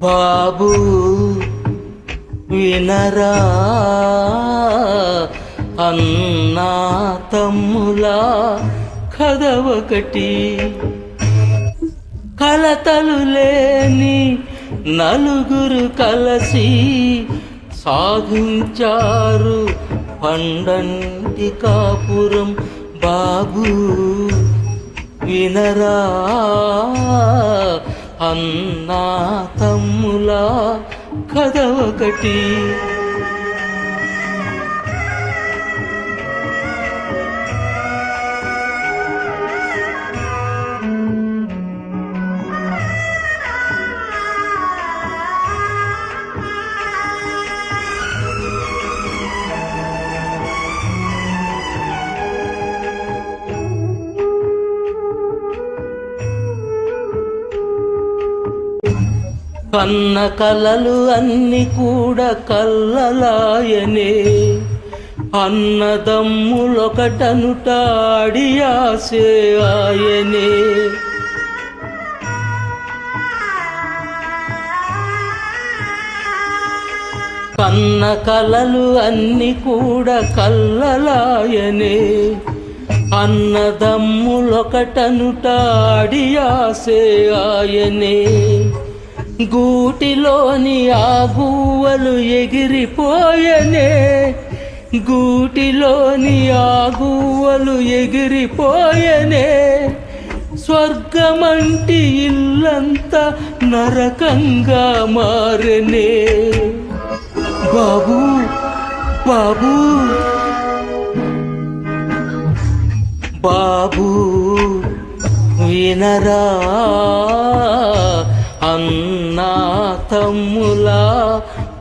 బాబు వినరా? అన్నా తమ్ములా కథ ఒకటి కలతలు లేని నలుగురు కలసి సాధించారు పండంటి కాపురం బాబు. వినరా? అన్నా తమ్ములా కథ ఒకటి. కన్న కలలు అన్ని కూడా కల్లలాయనే. అన్నదమ్ములొకటనుటాడి ఆసే ఆయనే. కన్న కలలు అన్ని కూడా కల్లలాయనే. అన్నదమ్ములొకటనుటాడి ఆసే ఆయనే. గూటిలోని ఆ గువ్వలు ఎగిరిపోయనే. గూటిలోని ఆ గువ్వలు ఎగిరిపోయనే. స్వర్గమంటి ఇల్లంతా నరకంగా మారనే. బాబు బాబు. బాబు వినరా. అన్నా తమ్ములా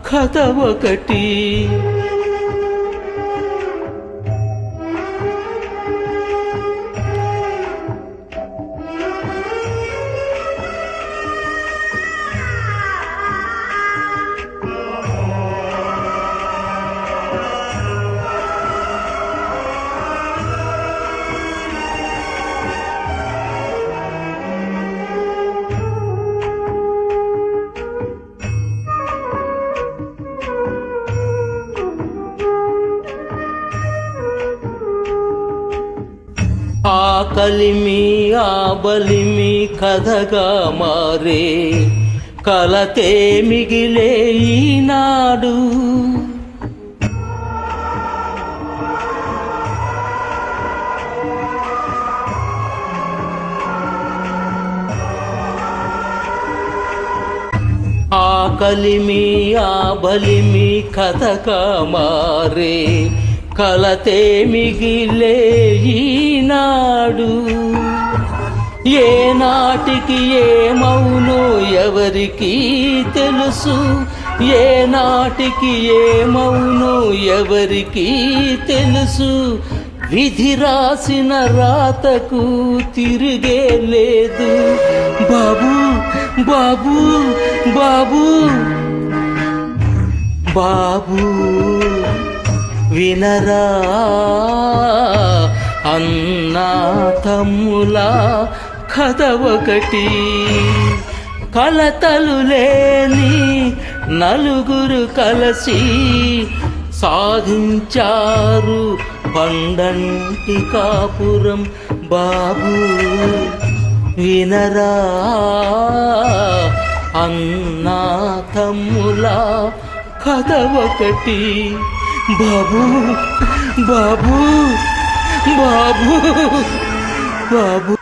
కథ ఒకటి. ఆకలిమి ఆబలిమి కథగా మారే కలతే మిగిలే ఈనాడు. ఆకలిమి ఆబలిమి కథగా మారే కలతే మిగిలే ఈనాడు ఏ నాటికి ఏమవునో ఎవరికి తెలుసు? ఏ నాటికి ఏమవునో ఎవరికి తెలుసు? విధి రాసిన రాతకు తిరిగే లేదు. బాబు బాబు బాబు బాబు. వినరా అన్నా తమ్ములా కథ ఒకటి. కలతలు లేని నలుగురు కలసి సాధించారు పండంటి కాపురం బాబు. వినరా అన్నా తమ్ములా కథ ఒకటి. బాబు బాబు బాబు బాబు